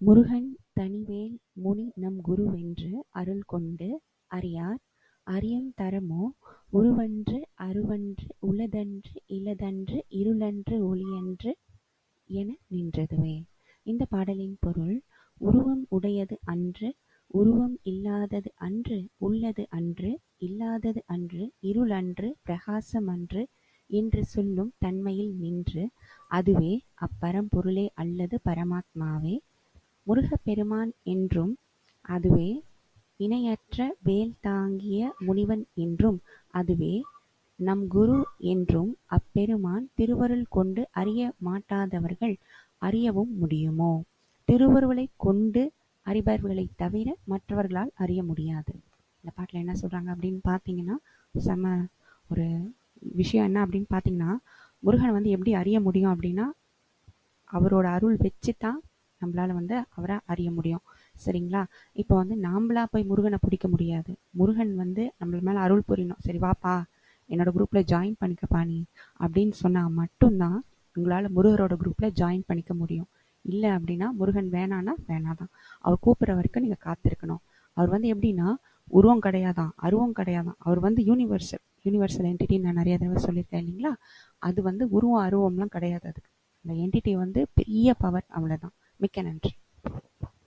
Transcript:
முருகன் தனிவேல் முனி நம் குருவென்று அருள் கொண்டு அறியார். அரியன் தரமோ? உருவன்று அருவன்று உளதன்று இலதன்று இருளன்று ஒளியன்று என நின்றதுவே. இந்த பாடலின் பொருள் உருவம் உடையது அன்று உருவம் இல்லாதது அன்று உள்ளது அன்று இல்லாதது அன்று இருளன்று பிரகாசம் அன்று என்று சொல்லும் தன்மையில் நின்று அதுவே அப்பரம்பொருளே அல்லது பரமாத்மாவே. முருகப்பெருமான் என்றும் அதுவே இணையற்ற வேல் தாங்கிய முனிவன் என்றும் அதுவே நம் குரு என்றும் அப்பெருமான் திருவருள் கொண்டு அறிய மாட்டாதவர்கள் அறியவும் முடியுமோ? திருவருளை கொண்டு அறிபவர்களை தவிர மற்றவர்களால் அறிய முடியாது. இந்த பாட்டில் என்ன சொல்கிறாங்க அப்படின்னு பார்த்தீங்கன்னா செம ஒரு விஷயம் என்ன அப்படின்னு பார்த்தீங்கன்னா முருகனை வந்து எப்படி அறிய முடியும் அப்படின்னா அவரோட அருள் வச்சு தான் நம்மளால வந்து அவரை அறிய முடியும். சரிங்களா? இப்போ வந்து நாம்ளா போய் முருகனை பிடிக்க முடியாது. முருகன் வந்து நம்மள மேலே அருள் புரியணும். சரி வாப்பா என்னோட குரூப்பில் ஜாயின் பண்ணிக்கப்பா நீ அப்படின்னு சொன்னால் மட்டும்தான் உங்களால் முருகரோட குரூப்பில் ஜாயின் பண்ணிக்க முடியும். இல்லை அப்படின்னா முருகன் வேணான்னா வேணாதான். அவர் கூப்பிட்ற வரைக்கும் நீங்கள் காத்திருக்கணும். அவர் வந்து எப்படின்னா உருவம் கிடையாதான் அருவம் கிடையாதான். அவர் வந்து யூனிவர்சல் யூனிவர்சல் என்டிட்டி நான் நிறைய தடவை சொல்லியிருக்கேன் இல்லைங்களா? அது வந்து உருவம் அருவம்லாம் கிடையாது அதுக்கு. அந்த என்டிட்டி வந்து பெரிய பவர் அவ்வளோதான் மிக்க நன்றி